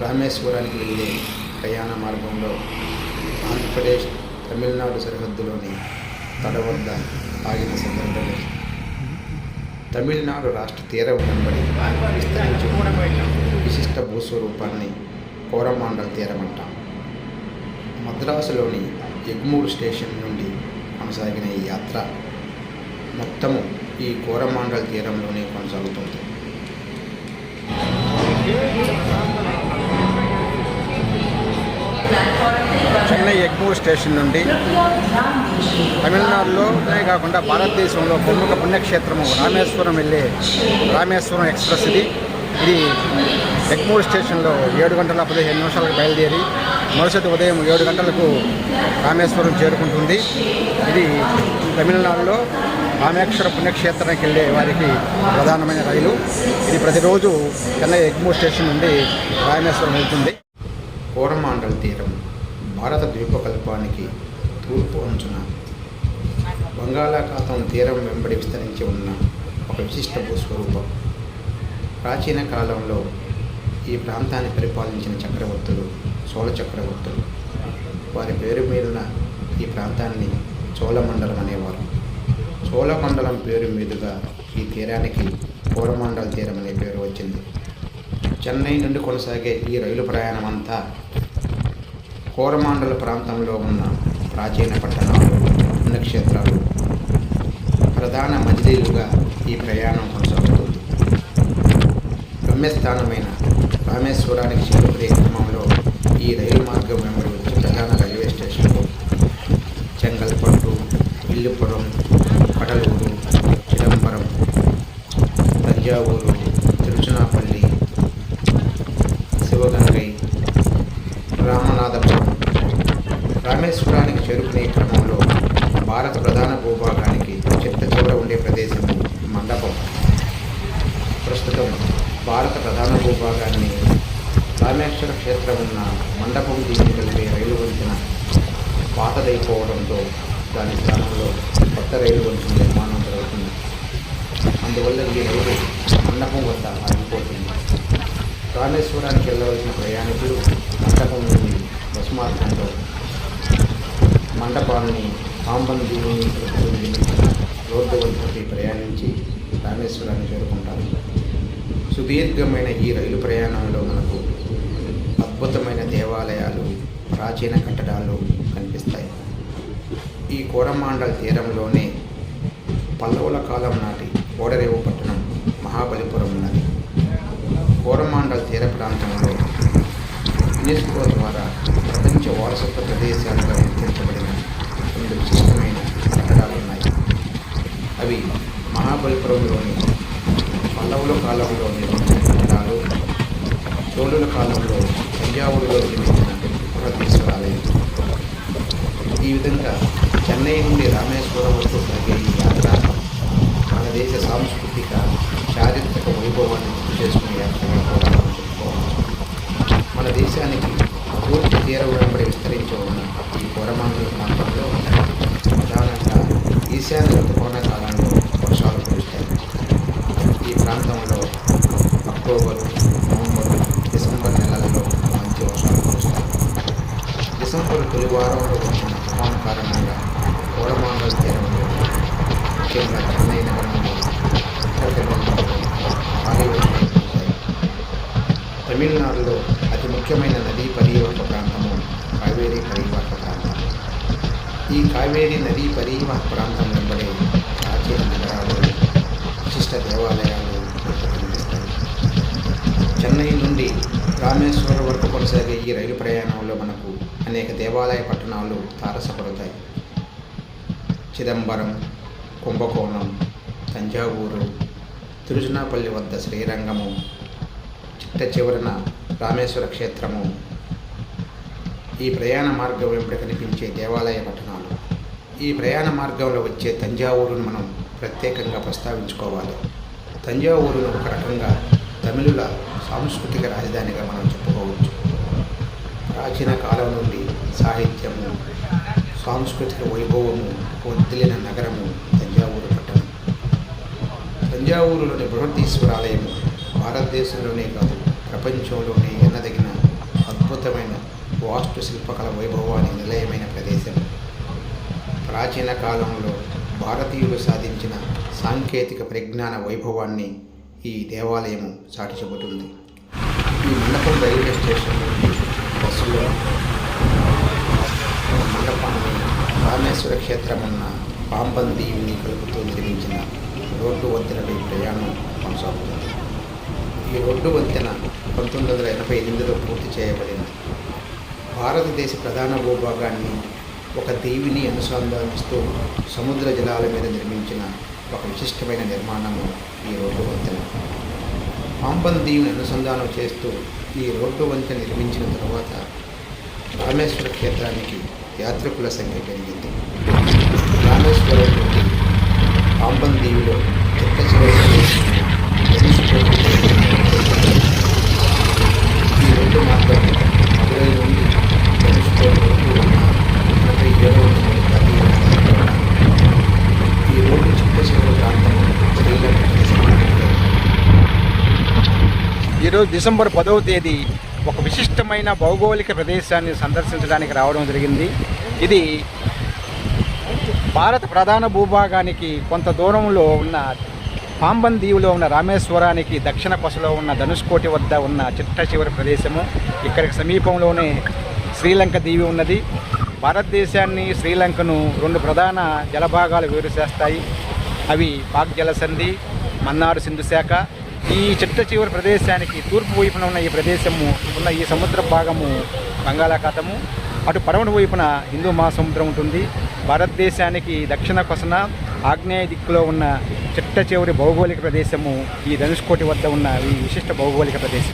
రామేశ్వరానికి వెళ్ళే ప్రయాణ మార్గంలో ఆంధ్రప్రదేశ్ తమిళనాడు సరిహద్దులోని తడ వద్ద ఆగిన సందర్భంలో తమిళనాడు రాష్ట్ర తీరం వెంబడి విస్తరించి విశిష్ట భూస్వరూపాన్ని కోరమాండల్ తీరం అంటాం మద్రాసులోని ఎగ్మూర్ స్టేషన్ నుండి కొనసాగిన ఈ యాత్ర మొత్తము ఈ కోరమాండల్ తీరంలోనే కొనసాగుతుంది. చెన్నై ఎగ్మూర్ స్టేషన్ నుండి తమిళనాడులోనే కాకుండా భారతదేశంలో ప్రముఖ పుణ్యక్షేత్రము రామేశ్వరం వెళ్ళే రామేశ్వరం ఎక్స్ప్రెస్ ఇది. ఇది ఎగ్మూర్ స్టేషన్లో ఏడు గంటల పదిహేను నిమిషాలకు బయలుదేరి మరుసటి ఉదయం ఏడు గంటలకు రామేశ్వరం చేరుకుంటుంది. ఇది తమిళనాడులో రామేశ్వర పుణ్యక్షేత్రానికి వెళ్ళే వారికి ప్రధానమైన రైలు. ఇది ప్రతిరోజు చెన్నై ఎగ్మూర్ స్టేషన్ నుండి రామేశ్వరం వెళ్తుంది. కోరమాండల్ తీరం భారత ద్వీపకల్పానికి తూర్పు అంచున బంగాళాఖాతం తీరం వెంబడి విస్తరించి ఉన్న ఒక విశిష్ట భూస్వరూపం. ప్రాచీన కాలంలో ఈ ప్రాంతాన్ని పరిపాలించిన చక్రవర్తులు చోళ చక్రవర్తులు. వారి పేరు మీదున ఈ ప్రాంతాన్ని చోళమండలం అనేవారు. చోళమండలం పేరు మీదుగా ఈ తీరానికి కోరమండల తీరం అనే పేరు వచ్చింది. చెన్నై నుండి కొనసాగే ఈ రైలు ప్రయాణం అంతా కోరమాండల ప్రాంతంలో ఉన్న ప్రాచీన పట్టణాలు పుణ్యక్షేత్రాలు ప్రధాన మజిలీలుగా ఈ ప్రయాణం కొనసాగుతుంది. గమ్యస్థానమైన రామేశ్వరానికి చేరుకునే క్రమంలో ఈ రైలు మార్గం వెంబడి వచ్చే ప్రధాన రైల్వే స్టేషన్లు చెంగల్పట్టు ఇల్లుపురం కడలూరు చిదంబరం తంజావూరు తిరుచునాపల్లి శివగంగై రామనాథపురం రామేశ్వరానికి చేరుకునే క్రమంలో భారత ప్రధాన భూభాగానికి చిట్ట చివర ఉండే ప్రదేశం మండపం ప్రస్తుతం భారత ప్రధాన భూభాగాన్ని రామేశ్వర క్షేత్రం ఉన్న మండపం దీన్ని కలిపే రైలు వంతెన పాతదైపోవడంతో దాని స్థానంలో కొత్త రైలు వంతెన నిర్మాణం జరుగుతుంది. అందువల్ల ఈ రైలు మండపం వద్ద ఆగిపోతుంది. రామేశ్వరానికి వెళ్ళవలసిన ప్రయాణికులు మండపం నుండి బస్సు మార్గంలో మండపాన్ని పాంబన్ పాంబంది రోడ్డు వంతుకి ప్రయాణించి రామేశ్వరాన్ని చేరుకుంటారు. సుదీర్ఘమైన ఈ రైలు ప్రయాణంలో మనకు అద్భుతమైన దేవాలయాలు ప్రాచీన కట్టడాలు కనిపిస్తాయి. ఈ కోరమాండల్ తీరంలోనే పల్లవుల కాలం నాటి ఓడరేవు పట్టణం మహాబలిపురం ఉన్నది. కోరమాండల్ తీర ప్రాంతంలో యునెస్కో ద్వారా ప్రపంచ వారసత్వ ప్రదేశాలుగా గుర్తించబడిన రెండు విశిష్టమైన కట్టడాలు ఉన్నాయి. అవి మహాబలిపురంలోని పల్లవుల కాలంలోని కాలంలో తంజావూరులో నిర్మించిన బృహదీశ్వర ఆలయం ఈ విధంగా చెన్నై నుండి రామేశ్వరం వరకు సాగే ఈ యాత్ర మన దేశ సాంస్కృతిక చారిత్రక వైభవాన్ని గుర్తు చేసుకునే యాత్రగా కూడా మనం చెప్పుకోవచ్చు మన దేశానికి తూర్పు తీర వెంబడి విస్తరించి ఉన్న ఈ కోరమాండల ప్రాంతంలో ప్రధానంగా ఈశాన్య ఋతుపవన కాలంలో వర్షాలు కురుస్తాయి. ఈ ప్రాంతంలో అక్టోబరు నవంబరు డిసెంబర్ నెలలలో మంచి వర్షాలు కురుస్తాయి డిసెంబర్ తొలి వారంలో వచ్చిన తుఫాను కారణంగా కోడమాండల తీరంలో ముఖ్యంగా చెన్నై నగరంలో ఉత్తర తెలంగాణలో భారీ వర్షాలు కురుస్తాయి తమిళనాడులో అతి ముఖ్యమైన నదీ పరీవాహక ప్రాంతము కావేరీ పరీవాహక ప్రాంతం. ఈ కావేరీ నదీ పరీవాహక ప్రాంతం వెంబడే ప్రాచీన నగరాలు విశిష్ట దేవాలయాలు మనకు కనిపిస్తాయి. చెన్నై నుండి రామేశ్వరం వరకు కొనసాగే ఈ రైలు ప్రయాణంలో మనకు అనేక దేవాలయ పట్టణాలు తారసపడతాయి. చిదంబరం కుంభకోణం తంజావూరు తిరుచునాపల్లి వద్ద శ్రీరంగము చిట్ట చివరన రామేశ్వర క్షేత్రము ఈ ప్రయాణ మార్గం వెంబడి కనిపించే దేవాలయ పట్టణాలు. ఈ ప్రయాణ మార్గంలో వచ్చే తంజావూరును మనం ప్రత్యేకంగా ప్రస్తావించుకోవాలి. తంజావూరును ఒక రకంగా తమిళుల సాంస్కృతిక రాజధానిగా మనం చెప్పుకోవచ్చు ప్రాచీన కాలం నుండి సాహిత్యము సాంస్కృతిక వైభవము వదిలిన నగరము తంజావూరు పట్టణం. తంజావూరులోని బృహదీశ్వర ఆలయము భారతదేశంలోనే కాదు ప్రపంచంలోనే ఎన్నదగిన అద్భుతమైన వాస్తు శిల్పకళ వైభవానికి నిలయమైన ప్రదేశం. ప్రాచీన కాలంలో భారతీయులు సాధించిన సాంకేతిక పరిజ్ఞాన వైభవాన్ని ఈ దేవాలయము చాటి చెబుతుంది ఈ మండపం రైల్వే స్టేషన్లో నుండి మండపాన్ని రామేశ్వర క్షేత్రం పాంబన్ పాంబందీయుని కలుపుతూ నిర్మించిన రోడ్డు వంతెనపై ప్రయాణం కొనసాగుతుంది. ఈ రోడ్డు వంతెన పంతొమ్మిది వందల ఎనభై ఎనిమిదిలో పూర్తి చేయబడింది. భారతదేశ ప్రధాన భూభాగాన్ని ఒక దీవిని అనుసంధానిస్తూ సముద్ర జలాల మీద నిర్మించిన ఒక విశిష్టమైన నిర్మాణము ఈ రోడ్డు వంతెన. పాంపన్ దీవిని అనుసంధానం చేస్తూ ఈ రోడ్డు వంతెన నిర్మించిన తర్వాత రామేశ్వర క్షేత్రానికి యాత్రికుల సంఖ్య పెరిగింది. రామేశ్వరం నుండి పాంపన్ దీవిలో చిట్ట ఈ రెండు మార్గం మధురై నుండి తెలుసుకోవడం వరకు ఉన్న ముప్పై ఏడవ ఈ రోడ్డు చిట్ట చివరి ప్రాంతం శ్రీలంక సమానంలో ఈరోజు డిసెంబర్ పదవ తేదీ ఒక విశిష్టమైన భౌగోళిక ప్రదేశాన్ని సందర్శించడానికి రావడం జరిగింది. ఇది భారత ప్రధాన భూభాగానికి కొంత దూరంలో ఉన్న పాంబన్ దీవులో ఉన్న రామేశ్వరానికి దక్షిణ కొసలో ఉన్న ధనుష్కోటి వద్ద ఉన్న చిట్ట చివరి ప్రదేశము. ఇక్కడికి సమీపంలోనే శ్రీలంక దీవి ఉన్నది. భారతదేశాన్ని శ్రీలంకను రెండు ప్రధాన జలభాగాలు వేరు చేస్తాయి అవి పాక్ జలసంధి మన్నాడు సింధు శాఖ ఈ చిట్ట చివరి ప్రదేశానికి తూర్పు వైపున ఉన్న ఈ ప్రదేశము ఉన్న ఈ సముద్ర భాగము బంగాళాఖాతము. అటు పడమటి వైపున హిందూ మహాసముద్రం ఉంటుంది. భారతదేశానికి దక్షిణ కొసన ఆగ్నేయ దిక్కులో ఉన్న చిట్ట చివరి భౌగోళిక ప్రదేశము ఈ ధనుష్కోటి వద్ద ఉన్న ఈ విశిష్ట భౌగోళిక ప్రదేశం.